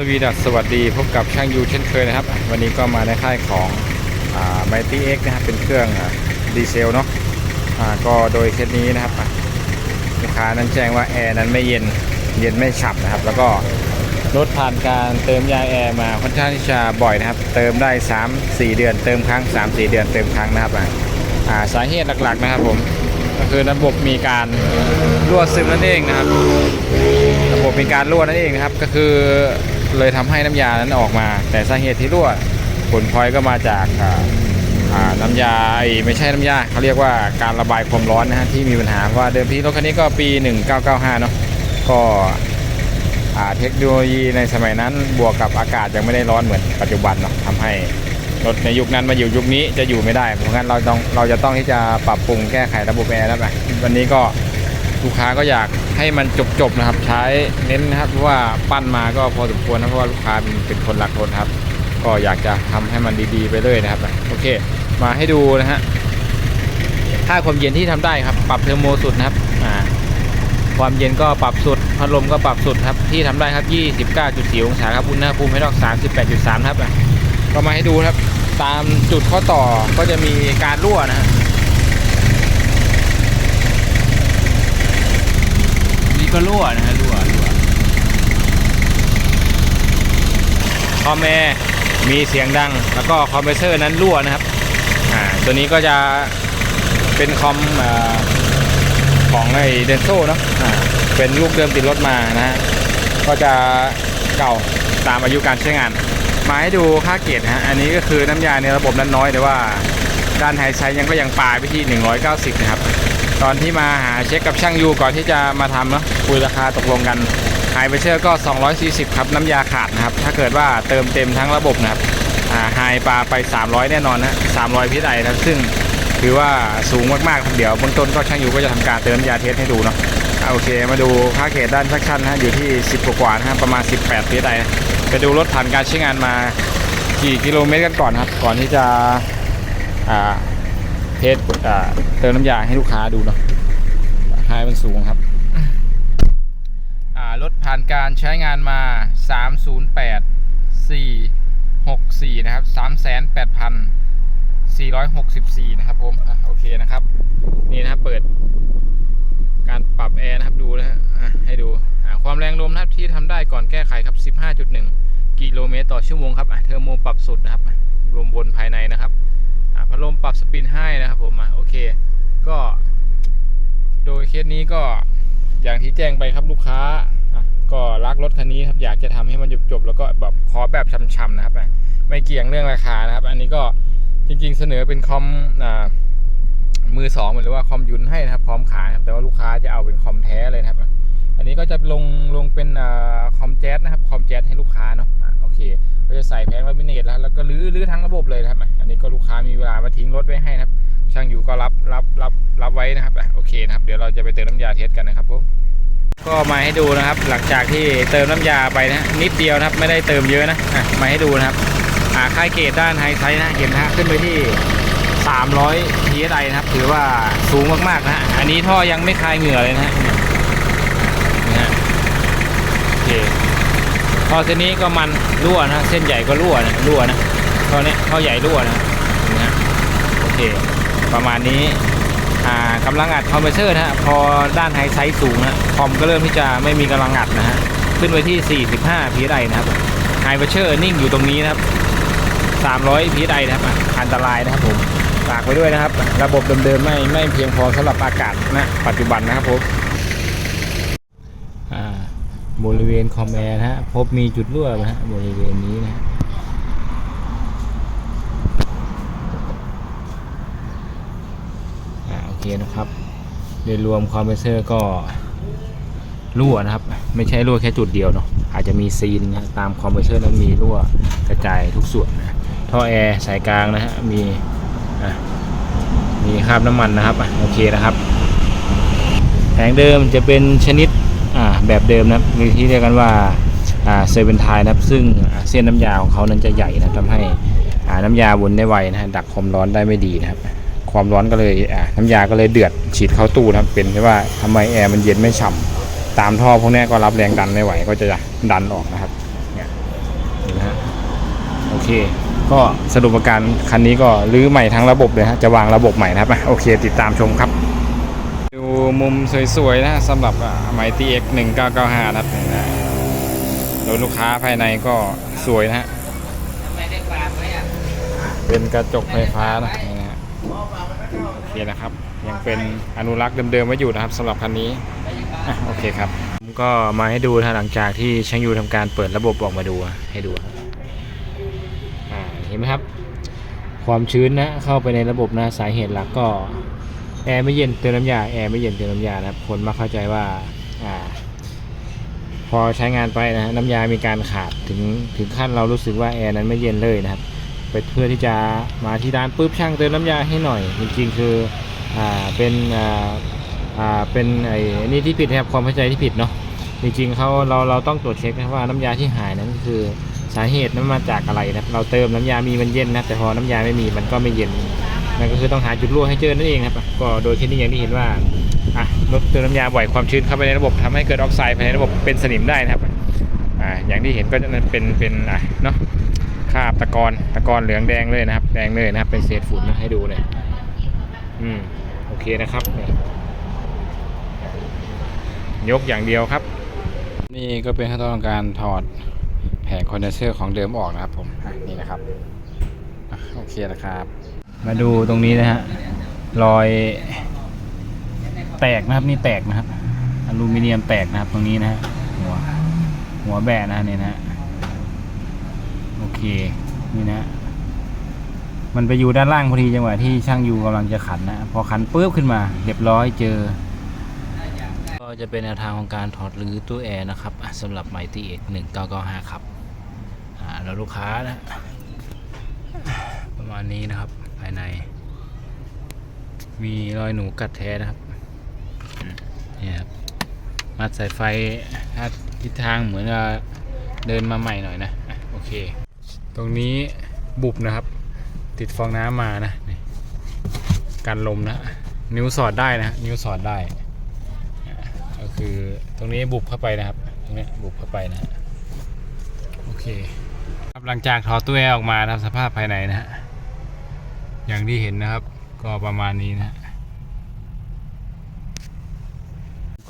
สวีดัสสวัสดีพบกับช่างยูเช่นเคยนะครับ วันนี้ก็มาในค่ายของไมตี้เอ็กนะครับเป็นเครื่องดีเซลเนาะก็โดยเคสนี้นะครับอะลูกค้านั้นแจ้งว่าแอร์นั้นไม่เย็นเย็นไม่ฉ่ำนะครับ แล้วก็รถผ่านการเติมยาแอร์มาค่อนข้างที่จะบ่อยนะครับ เติมได้ 3-4 เดือนเติมครั้ง 3-4 เดือนเติมครั้งนะครับาสาเหตุหลักๆนะครับผมก็คือระบบมีการรั่วซึมนั่นเองนะครับ ระบบมีการรั่วนั่นเองนะครับ ก็คือเลยทำให้น้ำยานั้นออกมา แต่สาเหตุที่รั่วผลพลอยก็มาจากอ่าอ่าน้ำยาไม่ใช่น้ำยาเขาเรียกว่าการระบายความร้อนนะฮะที่มีปัญหาว่าเดิมทีรถคันนี้ก็ปี 1995 เนาะก็เทคโนโลยีในสมัยนั้นบวกกับอากาศยังไม่ได้ร้อนเหมือนปัจจุบันเนาะทำให้รถในยุคนั้นมาอยู่ยุคนี้จะอยู่ไม่ได้ เพราะงั้นเราต้องเราจะต้องที่จะปรับปรุงแก้ไขระบบแอร์แล้วไปวันนี้ก็ ลูกค้าก็อยากให้มันจบๆนะครับ ใช้เน้นนะครับเพราะว่าปั้นมาก็พอสมควรนะเพราะว่าลูกค้าเป็นเป็นคนรักรถครับ ก็อยากจะทำให้มันดีๆไปเลยนะครับโอเค มาให้ดูนะฮะค่าความเย็นที่ทำได้ครับ ปรับเทอร์โมสุดนะครับอ่าความเย็นก็ปรับสุดพัดลมก็ปรับสุดครับที่ทำได้ครับ 29.4 องศาครับอุณหภูมิให้ดอก 38.3 ครับอะก็มาให้ดูครับ ตามจุดข้อต่อก็จะมีการรั่วนะฮะ นี่ก็รั่วนะฮะรั่วรั่วคอมแอร์มีเสียงดัง แล้วก็คอมเพรสเซอร์นั้นรั่วนะครับอ่าตัวนี้ก็จะเป็นคอมอ่อของไอเดนโซเนาะอ่าเป็นลูกเดิมติดรถมานะฮะก็จะเก่าตามอายุการใช้งาน มาให้ดูค่าเกรดนะฮะอันนี้ก็คือน้ำยาในระบบนั้นน้อยแต่ว่าด้านไฮไซยังก็ยังปลายไปที่ 190 นะครับ ตอนที่มาหาเช็คกับช่างยูก่อนที่จะมาทำเนาะคุยราคาตกลงกันไฮเปเชอร์ก็ 240 ครับ น้ำยาขาดนะครับ ถ้าเกิดว่าเติมเต็มทั้งระบบนะครับอ่าไฮปลาไป 300 แน่นอนนะ 300 พิษไอครับซึ่งถือว่าสูงมากๆครับเดี๋ยวเบื้องต้นก็ช่างยูก็จะทำการเติมน้ำยาเทสให้ดูเนาะโอเค มาดูค่าเกรดด้านซักชั่นนะอยู่ที่ 10 กว่าๆนะประมาณ 18 พิษไอไปดูรถผ่านการใช้งานมากี่กิโลเมตรกันก่อนครับ ก่อนที่จะอ่า เทสอ่าเติมน้ำยาให้ลูกค้าดูเนาะไฮมันสูงครับอ่ารถผ่านการใช้งานมา 308 464 นะครับ308,464 นะครับผมอะโอเคนะครับ นี่นะครับเปิด การปรับแอร์นะครับดูนะฮะอะให้ดูอะความแรงลมนะครับที่ทำได้ก่อนแก้ไขครับ 15.1 กิโลเมตรต่อชั่วโมงครับอะเทอร์โมปรับสุดนะครับอะลมบนภายในนะครับอะ พัดลมปรับสปินให้นะครับผมอะโอเค ก็ โดยเคสนี้ก็อย่างที่แจ้งไปครับลูกค้าก็รักรถคันนี้ครับอยากจะทำให้มันจบๆแล้วก็แบบขอแบบช่ำๆนะครับอะไม่เกี่ยงเรื่องราคานะครับ อันนี้ก็จริงๆเสนอเป็นคอมอมือสองหรือว่าคอมยุนให้นะครับพร้อมขายครับแต่ว่าลูกค้าจะเอาเป็นคอมแท้เลยนะครับ อันนี้ก็จะลงลงเป็นอคอมแจ๊สนะครับคอมแจ๊สให้ลูกค้าเนาะอะโอเค ก็จะใส่แผงลามิเนตแล้วแล้วก็รื้อรื้อทั้งระบบเลยนะครับอันนี้ก็ลูกค้ามีเวลามาทิ้งรถไว้ให้นะครับ ช่างอยู่ก็รับรับรับรับไว้นะครับโอเคนะครับ เดี๋ยวเราจะไปเติมน้ำยาเทสกันนะครับผมก็มาให้ดูนะครับ หลังจากที่เติมน้ำยาไปนะนิดเดียวนะครับ ไม่ได้เติมเยอะนะะมาให้ดูนะครับอ่าค่ายเกตด้านไฮไซส์นะเห็นนะฮะขึ้นไปที่ 300 psi นะครับ ถือว่าสูงมากๆนะฮะอันนี้ท่อยังไม่คลายเหงื่อเลยนะฮะนะฮะโอเค ท่อเส้นนี้ก็มันรั่วนะ เส้นใหญ่ก็รั่วนะรั่วนะท่อเนี้ยท่อใหญ่รั่วนะนะโอเค ประมาณนี้อ่ากำลังอัดคอมเพรสเซอร์นะฮะพอด้านไฮไซส์สูงนะคอมก็เริ่มที่จะไม่มีกำลังอัดนะฮะขึ้นไปที่ 45พีไอนะครับไฮเพรสเชอร์นิ่งอยู่ตรงนี้นะครับ 300พีไอนะครับอันตรายนะครับผมฝากไว้ด้วยนะครับ ระบบเดิมๆไม่ไม่เพียงพอสำหรับอากาศนะปัจจุบันนะครับผม บริเวณคอมแอร์นะฮะพบมีจุดรั่วนะฮะบริเวณนี้นะฮะโอเคนะครับโดยรวมคอมเพรสเซอร์ก็รั่วนะครับ ไม่ใช่รั่วแค่จุดเดียวเนาะอาจจะมีซีนนะตามคอมเพรสเซอร์นั้นมีรั่วกระจายทุกส่วนนะท่อแอร์สายกลางนะฮะมีมีคราบน้ำมันนะครับโอเคนะครับแผงเดิมจะเป็นชนิด แบบเดิมนะครับหรือที่เรียกกันว่าเซเวนไทนะครับ ซึ่งเส้นน้ำยาของเขานั้นจะใหญ่นะทำให้น้ำยาวนได้ไวนะฮะดักความร้อนได้ไม่ดีนะครับ ความร้อนก็เลยน้ำยาก็เลยเดือดฉีดเข้าตู้นะครับเป็นที่ว่าทำไมแอร์มันเย็นไม่ฉ่ำตามท่อพวกนี้ก็รับแรงดันไม่ไหว ก็จะดันออกนะครับเนี่ยเค ก็สรุปอาการคันนี้ก็รื้อใหม่ทั้งระบบเลยฮะจะวางระบบใหม่นะครับโอเค ติดตามชมครับ มุมสวยๆนะสำหรับไมตี้เอ็กหนึ่งเก้าเก้าห้านะครับนี่นะรถลูกค้าภายในก็สวยนะฮะเป็นกระจกไฟฟ้านะนี่นะฮะโอเคนะครับ ยังเป็นอนุรักษ์เดิมๆไว้อยู่นะครับสำหรับคันนี้อะโอเคครับผมก็มาให้ดูนะหลังจากที่ช่างยูทำการเปิดระบบออกมาดูให้ดูครับอ่าเห็นไหมครับ ความชื้นนะเข้าไปในระบบนะสาเหตุหลักก็ แอร์ไม่เย็นเติมน้ำยาแอร์ไม่เย็นเติมน้ำยานะครับคนมาเข้าใจว่าอ่า พอใช้งานไปนะฮะน้ำยามีการขาดถึงถึงขั้นเรารู้สึกว่าแอร์นั้นไม่เย็นเลยนะครับไปเพื่อที่จะมาที่ร้านปุ๊บช่างเติมน้ำยาให้หน่อย จริงๆคืออ่าเป็นอ่าอ่าเป็นไอ้นี่ที่ผิดนะครับความเข้าใจที่ผิดเนาะจริงๆเขาเราเราต้องตรวจเช็คนะว่าน้ำยาที่หายนั้นคือสาเหตุนั้นมาจากอะไรนะเราเติมน้ำยามีมันเย็นนะแต่พอน้ำยาไม่มีมันก็ไม่เย็น นั่นก็คือต้องหาจุดรั่วให้เจอนั่นเองครับ ก็โดยที่นี่อย่างที่เห็นว่าอะลดเติมน้ำยาบ่อยความชื้นเข้าไปในระบบทำให้เกิดออกไซด์ภายในระบบเป็นสนิมได้นะครับอ่าอย่างที่เห็นก็จะเป็นเป็นอะเนาะคาบตะกอนตะกอนเหลืองแดงเลยนะครับ แดงเลยนะครับ เป็นเศษฝุ่นนะให้ดูเลยอืมโอเคนะครับยกอย่างเดียวครับ นี่ก็เป็นขั้นตอนการถอดแผงคอนเดนเซอร์ของเดิมออกนะครับผมอะนี่นะครับโอเคนะครับ มาดูตรงนี้นะฮะ รอย แตกนะครับนี่แตกนะครับ อลูมิเนียมแตกนะครับ ตรงนี้นะฮะหัว หัวแบะนะเนี่ยนะฮะโอเค นี่นะ มันไปอยู่ด้านล่างพอดีจังหวะที่ช่างยูกำลังจะขันนะ พอขันปุ๊บขึ้นมา เรียบร้อยเจอ ก็จะเป็นแนวทางของการถอดรื้อตู้แอร์นะครับสำหรับ Mighty X 1995ครับอ่าแล้วลูกค้านะประมาณนี้นะครับ ภายใน มีรอยหนูกัดแท้นะครับนี่ครับมัดสายไฟถ้าทิศทางเหมือนจะเดินมาใหม่หน่อยนะโอเค ตรงนี้บุบนะครับ ติดฟองน้ำมานะนกันลมนะ นิ้วสอดได้นะ นิ้วสอดได้ก็คือตรงนี้บุบเข้าไปนะครับตรงนี้บุบเข้าไปนะโอเคครับหลังจากถอดตู้แอร์ออกมานะครับสภาพภายในนะฮะ อย่างที่เห็นนะครับ ก็ประมาณนี้นะ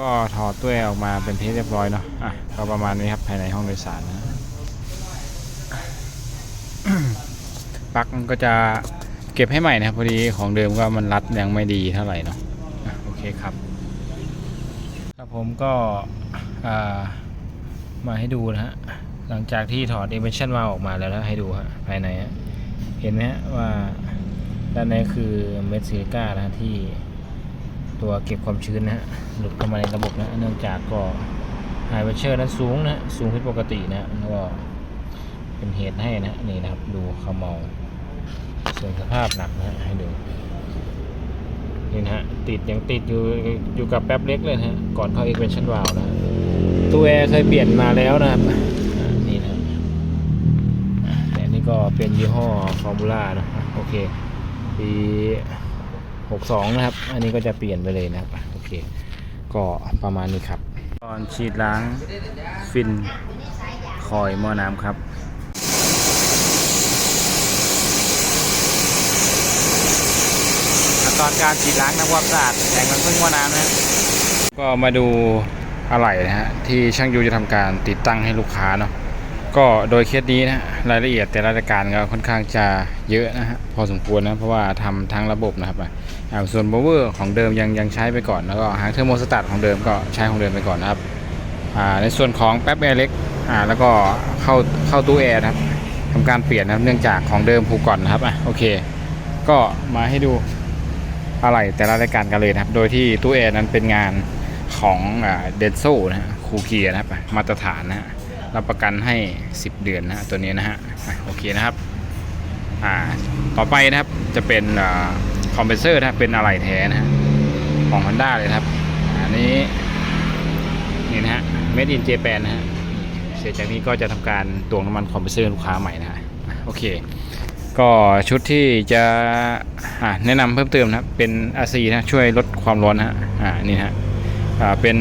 ก็ถอดตู้ออกมาเป็นที่เรียบร้อยเนาะอะก็ประมาณนี้ครับภายในห้องโดยสารนะปลั๊กมันก็จะเก็บให้ใหม่นะครับพอดีของเดิมก็มันรัดยังไม่ดีเท่าไหร่เนาะอะโอเคครับครับผมก็อ่ามาให้ดูนะฮะหลังจากที่ถอด e m เ s ชั่นมาออกมาแล้วนะให้ดูฮะภายในฮะเห็นไหมฮะว่า ด้านในคือเม็ดซิลิก้านะที่ตัวเก็บความชื้นนะฮะหลุดเข้ามาในระบบนะเนื่องจากก็ไฮเวเชอร์นั้นสูงนะสูงผิดปกตินะแล้วก็เป็นเหตุให้นะนี่นะครับดูขมเมาส่วนสภาพหนักนะฮะให้ดูนี่นะฮะติดยังติดอยู่อยู่กับแป๊บเล็กเลยนะฮะก่อนเข้า expansion valve นะฮะตัวแอร์เคยเปลี่ยนมาแล้วนะครับนี่นะแต่นี่ก็เป็นยี่ห้อฟอร์มูล่านะอะโอเค ปี62นะครับ อันนี้ก็จะเปลี่ยนไปเลยนะครับ โอเค ก็ประมาณนี้ครับ ตอนฉีดล้างฟินคอยหม้อน้ำครับตอนการฉีดล้างทำความสะอาดแผงมันพึ่งหม้อน้ำนะก็มาดูอะไหล่นะฮะที่ช่างยูจะทำการติดตั้งให้ลูกค้าเนาะ ก็โดยเคสนี้นะรายละเอียดแต่ละรายการก็ค่อนข้างจะเยอะนะฮะพอสมควรนะเพราะว่าทำทั้งระบบนะครับอะอ่าส่วน power ของเดิมยังยังใช้ไปก่อน แล้วก็หางเทอร์โมสตัตของเดิมก็ใช้ของเดิมไปก่อนนะครับอ่าในส่วนของแป๊บแอร์เล็กอ่าแล้วก็เข้าเข้าตู้แอร์ครับทำการเปลี่ยนนะครับเนื่องจากของเดิมผูกก่อนนะครับอะโอเค ก็มาให้ดูอะไรแต่ละรายการกันเลยนะครับ โดยที่ตู้แอร์นั้นเป็นงานของเดนโซนะฮะคูเกียนะครับมาตรฐานนะฮะ รับประกันให้ 10 เดือนนะตัวนี้นะฮะโอเคนะครับอ่าต่อไปนะครับจะเป็นคอมเพรสเซอร์นะเป็นอะไหล่แท้นะฮะของ Honda เลยครับอันนี้นี่นะฮะ Made in Japan นะฮะเสร็จจากนี้ก็จะทำการตวงน้ำมันคอมเพรสเซอร์ลูกค้าใหม่นะฮะโอเคก็ชุดที่จะะแนะนำเพิ่มเติมนะครับเป็น RC นะช่วยลดความร้อนนะฮะอ่านี่นะฮะเป็น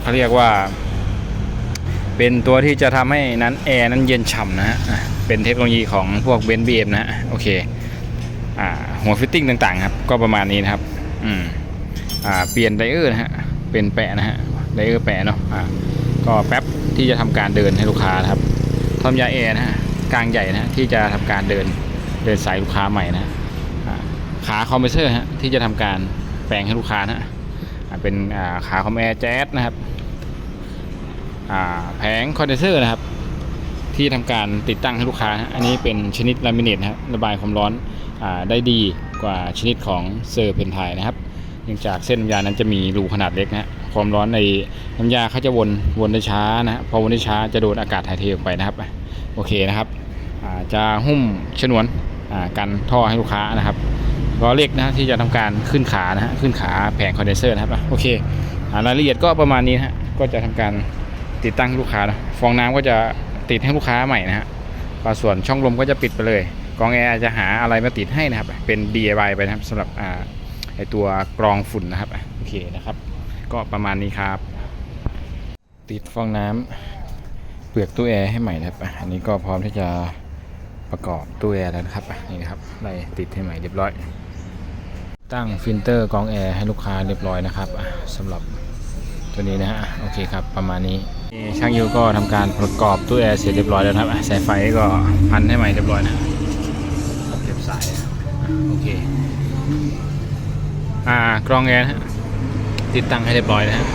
เขาเรียกว่า เป็นตัวที่จะทำให้นั้นแอร์นั้นเย็นฉ่ำนะฮะเป็นเทคโนโลยีของพวกเบนซ์บีเอ็มนะฮะโอเคอ่าหัวฟิตติ้งต่างๆครับก็ประมาณนี้นะครับอืมอ่าเปลี่ยนไดเออร์นะฮะเป็นแปะนะฮะไดเออร์แปะเนาะอ่าก็แป๊บที่จะทำการเดินให้ลูกค้าครับทำยาแอร์นะฮะกลางใหญ่นะฮะที่จะทำการเดินเดินสายลูกค้าใหม่นะฮะขาคอมเพรสเซอร์ฮะที่จะทำการแปลงให้ลูกค้านะฮะเป็นอ่าขาคอมแอร์แจ๊สนะครับ แผงคอนเดนเซอร์นะครับ ที่ทำการติดตั้งให้ลูกค้า อันนี้เป็นชนิดลามิเนตนะครับระบายความร้อนอได้ดีกว่าชนิดของเซอร์เพนไทนะครับเนื่องจากเส้นน้ำยานั้นจะมีรูขนาดเล็กนะความร้อนในน้ำยาเขาจะวนวนได้ช้านะฮะพอวนได้ช้าจะโดนอากาศถ่ายเทออกไปนะครับ โอเคนะครับจะหุ้มฉนวนกันท่อให้ลูกค้านะครับล้อเล็กนะที่จะทำการขึ้นขานะฮะขึ้นขาแผงคอนเดนเซอร์นะครับโอเครายละเอียดก็ประมาณนี้นะฮะก็จะทำการ ติดตั้งให้ลูกค้านะฟองน้ำก็จะติดให้ลูกค้าใหม่นะฮะส่วนช่องลมก็จะปิดไปเลยกรองแอร์จะหาอะไรมาติดให้นะครับ เป็น DIY ไปนะครับสำหรับอไอตัวกรองฝุ่นนะครับโอเคนะครับ ก็ประมาณนี้ครับ ติดฟองน้ำเปลือกตู้แอร์ให้ใหม่นะครับอันนี้ก็พร้อมที่จะประกอบตู้แอร์แล้วนะครับนี่นะครับไล่ติดให้ใหม่เรียบร้อย ตั้งฟิลเตอร์กรองแอร์ให้ลูกค้าเรียบร้อยนะครับสำหรับ ตัวนี้นะฮะโอเคครับประมาณนี้ช่างยูก็ทำการประกอบตู้แอร์เสร็จเรียบร้อยแล้วครับสายไฟก็พันให้ใหม่เรียบร้อยนะเก็บสายโอเคอ่ากรองแอร์นะติดตั้งให้เรียบร้อยนะฮะ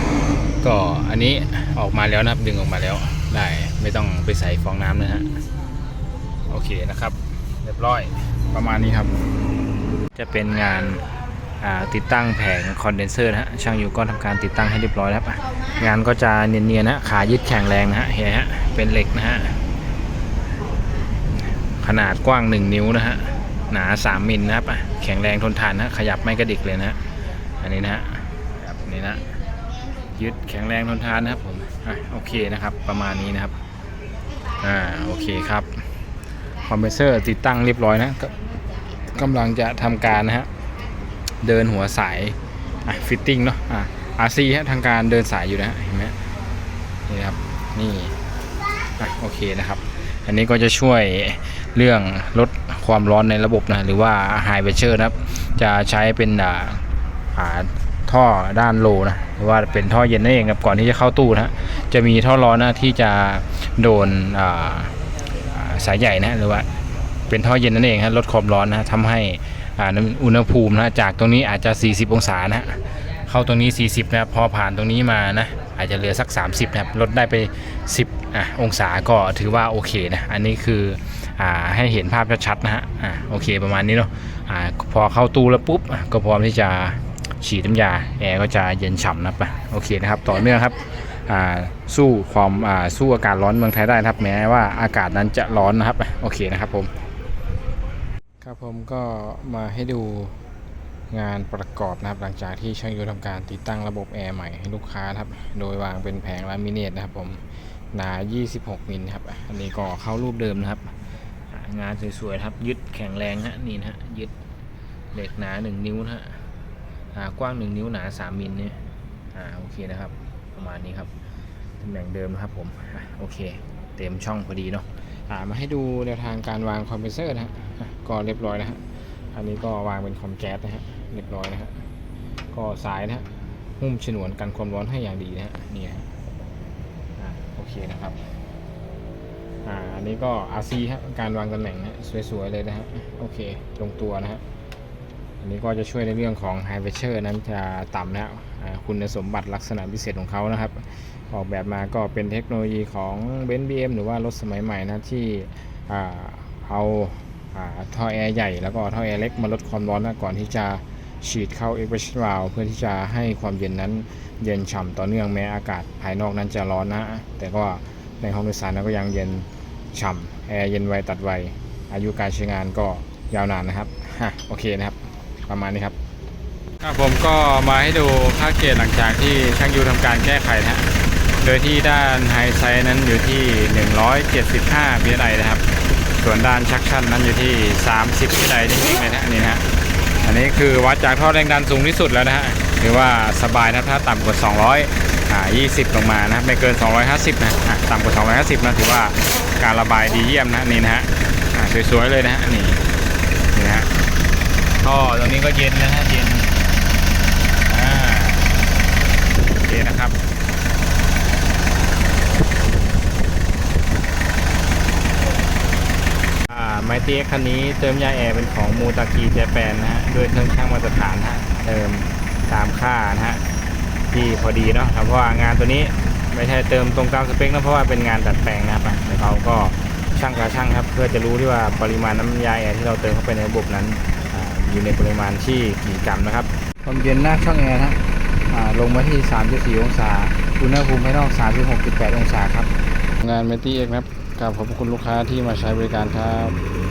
ก็อันนี้ออกมาแล้วนะครับดึงออกมาแล้วได้ไม่ต้องไปใส่ฟองน้ำนะฮะโอเคนะครับ เรียบร้อยประมาณนี้ครับ จะเป็นงาน ติดตั้งแผงคอนเดนเซอร์นะฮะช่างอยู่ก็ทำการติดตั้งให้เรียบร้อยแล้วป่ะงานก็จะเนียนๆนะขายึดแข็งแรงนะฮะเห็นฮะเป็นเหล็กนะฮะขนาดกว้าง 1 นิ้วนะฮะหนา 3 มิลนะครับอะแข็งแรงทนทานนะขยับไม่กระดิกเลยนะฮะอันนี้นะฮะแบบนี้นะยึดแข็งแรงทนทานนะครับผมอะโอเคนะครับประมาณนี้นะครับอ่าโอเคครับคอมเพรสเซอร์ติดตั้งเรียบร้อยนะก็กำลังจะทำการนะฮะ เดินหัวสายอะฟิตติ้งเนาะอะ RC ฮะทางการเดินสายอยู่นะเห็นไหมนี่ครับนี่อะโอเคนะครับ อันนี้ก็จะช่วยเรื่องลดความร้อนในระบบนะ หรือว่า High Pressure นะครับ จะใช้เป็นอ่าท่อด้านโลนะหรือว่าเป็นท่อเย็นนั่นเองครับก่อนที่จะเข้าตู้นะฮะจะมีท่อร้อนนะที่จะโดนสายใหญ่นะหรือว่าเป็นท่อเย็นนั่นเองฮะลดความร้อนนะทำให้ อุณหภูมินะจากตรงนี้อาจจะ 40 องศานะฮะเข้าตรงนี้ 40 นะครับพอผ่านตรงนี้มานะอาจจะเหลือสัก 30 นะครับลดได้ไป 10อะองศาก็ถือว่าโอเคนะอันนี้คืออ่าให้เห็นภาพชัดๆนะฮะอ่าโอเคประมาณนี้เนาะอ่าพอเข้าตู้แล้วปุ๊บก็พร้อมที่จะฉีดน้ำยาแอร์ก็จะเย็นฉ่ำนะปะโอเคนะครับต่อเนื่องครับสู้ความสู้อากาศร้อนเมืองไทยได้นะครับ แม้ว่าอากาศนั้นจะร้อนนะครับโอเคนะครับผม ครับผมก็มาให้ดูงานประกอบนะครับ หลังจากที่ช่างยูทำการติดตั้งระบบแอร์ใหม่ให้ลูกค้าครับ โดยวางเป็นแผงลามิเนตนะครับผมหนา 26 มิลครับ อันนี้ก็เข้ารูปเดิมนะครับ งานสวยๆครับ ยึดแข็งแรงฮะนี่นะฮะยึดเหล็กหนา 1 นิ้วนะฮะกว้าง 1 นิ้วหนา 3 มิลเนี่ยอ่าโอเคนะครับ ประมาณนี้ครับตำแหน่งเดิมนะครับผมโอเค เต็มช่องพอดีเนาะ อ่ามาให้ดูแนวทางการวางคอมเพรสเซอร์นะฮะก็เรียบร้อยนะฮะอันนี้ก็วางเป็นคอมแก๊สนะฮะเรียบร้อยนะฮะก็สายนะฮะหุ้มฉนวนกันความร้อนให้อย่างดีนะฮะนี่ฮะอ่าโอเคนะครับอ่าอันนี้ก็ RC ฮะการวางตำแหน่งนะสวยๆเลยนะฮะโอเคลงตัวนะฮะอันนี้ก็จะช่วยในเรื่องของ High Pressure นั้นจะต่ำนะฮะอ่าคุณสมบัติลักษณะพิเศษของเขานะครับ ออกแบบมาก็เป็นเทคโนโลยีของเบนซ์บีหรือว่ารถสมัยใหม่นะที่เอาท่อแอร์ใหญ่แล้วก็ท่อแอร์เล็กมาลดความร้อนนะก่อนที่จะฉีดเข้า expression valve เพื่อที่จะให้ความเย็นนั้นเย็นฉ่ำต่อเนื่องแม้อากาศภายนอกนั้นจะร้อนนะ แต่ก็ในห้องโดยสารนั้นก็ยังเย็นฉ่ำแอร์เย็นไวตัดไว อายุการใช้งานก็ยาวนานนะครับฮะโอเคนะครับ ประมาณนี้ครับครับผมก็มาให้ดูค่าเกณฑ์หลังจากที่ช่างยูทำการแก้ไขนะ ดยที่ด้านไฮไซนั้นอยู่ที่ 175 psi นะครับ ส่วนด้านชักชั่นนั้นอยู่ที่ 30 psi นิ่งๆเลยนะนี่นะฮะอันนี้คือวัดจากท่อแรงดันสูงที่สุดแล้วนะฮะถือว่าสบายนะถ้าต่ำกว่า 200อ่า20 ลงมานะครับไม่เกิน 250 นะอะต่ำกว่า 250 นะถือว่าการระบายดีเยี่ยมนะนี่นะฮะอะสวยๆเลยนะฮะนี่นี่นะฮะท่อตรงนี้ก็เย็นนะฮะเย็นอ่าโอเคนะครับ อ่า ไมตี้คันนี้เติมยาแอร์เป็นของมูตากีเจแปนนะฮะด้วยเครื่องช่างมาตรฐานฮะเติมตามค่านะฮะที่พอดีเนาะครับเพราะว่างานตัวนี้ไม่ใช่เติมตรงตามสเปคนะเพราะว่าเป็นงานดัดแปลงนะครับอะแต่เขาก็ช่างกับช่างครับ เพื่อจะรู้ที่ว่าปริมาณน้ำยาแอร์ที่เราเติมเข้าไปในระบบนั้นอาอยู่ในปริมาณที่กี่กรัมนะครับความเย็นหน้าช่องแอร์นะอ่าลงมาที่ 3.4 องศาอุณหภูมิภายนอก 36.8 องศาครับ งานเมตี้เอ็กนะครับ กราบขอบคุณลูกค้าที่มาใช้บริการครับ